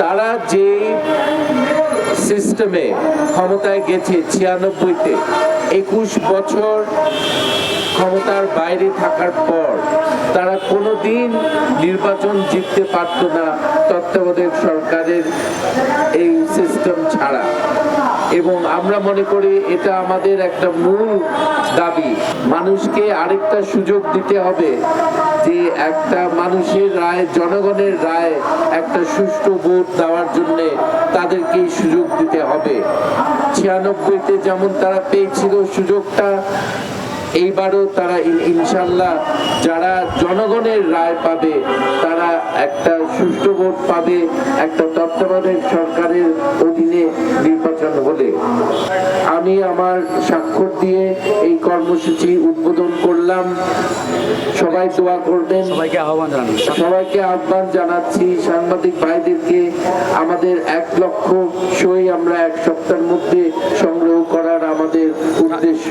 তারা যে সিস্টেমে ক্ষমতায় গেছে ছিয়ানব্বইতে, একুশ বছর ক্ষমতার বাইরে থাকার পর তারা কোনো দিন নির্বাচন জিততে পারত না তত্ত্বাবধায়ক সরকারের এই সিস্টেম ছাড়া। এবং আমরা মনে করি এটা আমাদের একটা মূল দাবি। মানুষকে আরেকটা সুযোগ দিতে হবে যে একটা মানুষের রায়, জনগণের রায় একটা সুষ্ঠু ভোট দেওয়ার জন্য তাদেরকে সুযোগ দিতে হবে। ছিয়ানব্বইতে যেমন তারা পেয়েছিল সুযোগটা এইবারও তারা ইনশাল্লাহ যারা জনগণের রায় পাবে তারা একটা সুষ্ঠু ভোট পাবে একটা তত্ত্বাবধায়ক সরকারের অধীনে নির্বাচন হলে। আমি আমার স্বাক্ষর দিয়ে এই কর্মসূচি উদ্বোধন করলাম। সবাই দোয়া করবেন। সবাইকে আহ্বান জানানো। সবাইকে আহ্বান জানাচ্ছি। সাংবাদিক ভাইদেরকে আমাদের এক লক্ষ সই আমরা এক সপ্তাহের মধ্যে সংগ্রহ করার উদ্দেশ্য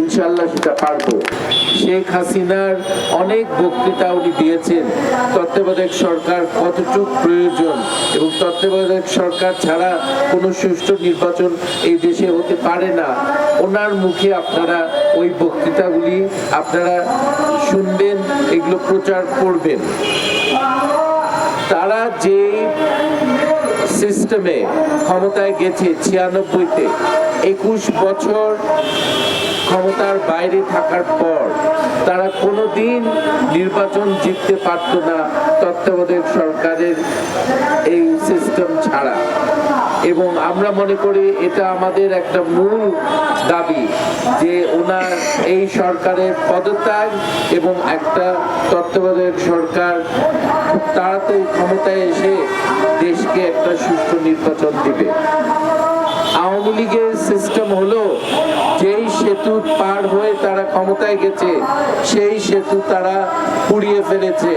ইনশাল্লাহ সেটা পারব। শেখ হাসিনার অনেক বক্তৃতা উনি দিয়েছেন, তত্ত্বাবধায়ক সরকার কতটুকু প্রয়োজন এবং তত্ত্বাবধায়ক সরকার ছাড়া কোনো সুষ্ঠু নির্বাচন এই দেশে হতে পারে না। ওনার মুখে আপনারা ওই বক্তৃতাগুলি, আপনারা শুনবেন, এগুলো প্রচার করবেন। তারা যে সিস্টেমে ক্ষমতায় গেছে ছিয়ানব্বইতে। একুশ বছর ক্ষমতার বাইরে থাকার পর তারা কোনো দিন নির্বাচন জিততে পারত না তত্ত্বাবধায়ক সরকারের এই সিস্টেম ছাড়া। এবং আমরা মনে করি এটা আমাদের একটা মূল দাবি যে ওনার এই সরকারের পদত্যাগ এবং একটা তত্ত্বাবধায়ক সরকার খুব তাড়াতাড়ি ক্ষমতায় এসে দেশকে একটা সুষ্ঠু নির্বাচন দিবে। আওয়ামী লীগের সিস্টেম হলো, যেই সেতু পার হয়ে তারা ক্ষমতায় গেছে, সেই সেতু তারা পুড়িয়ে ফেলেছে।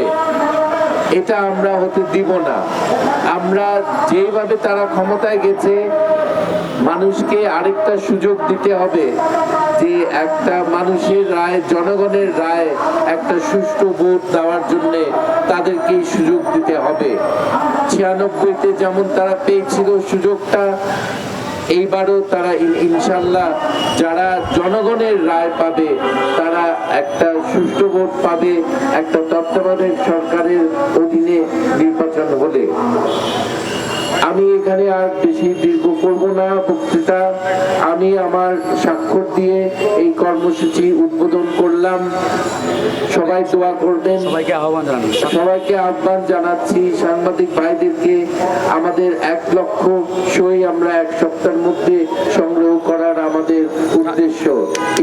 এটা আমরা হতে দিব না। আমরা যেভাবে তারা ক্ষমতায় গেছে, মানুষকে আরেকটা সুযোগ দিতে হবে যে একটা মানুষের রায়, জনগণের রায়, একটা সুষ্ঠু ভোট দেওয়ার জন্য তাদেরকে সুযোগ দিতে হবে। ছিয়ানব্বইতে যেমন তারা পেয়েছিল সুযোগটা এইবারও তারা ইনশাল্লাহ যারা জনগণের রায় পাবে, তারা একটা সুষ্ঠু ভোট পাবে একটা তত্ত্বাবধায়ক সরকারের অধীনে নির্বাচন হলে। আমি এখানে আর বেশি দীর্ঘ করব না বক্তৃতা। আমি আমার স্বাক্ষর দিয়ে এই কর্মসূচি উদ্বোধন করলাম। সবাই দোয়া করবেন। সবাইকে আহ্বান সবাইকে আহ্বান জানাচ্ছি সাংবাদিক ভাইদেরকে। আমাদের এক লক্ষ সই আমরা এক সপ্তাহের মধ্যে সংগ্রহ করার আমাদের উদ্দেশ্য।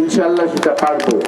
ইনশাল্লাহ সেটা পারব।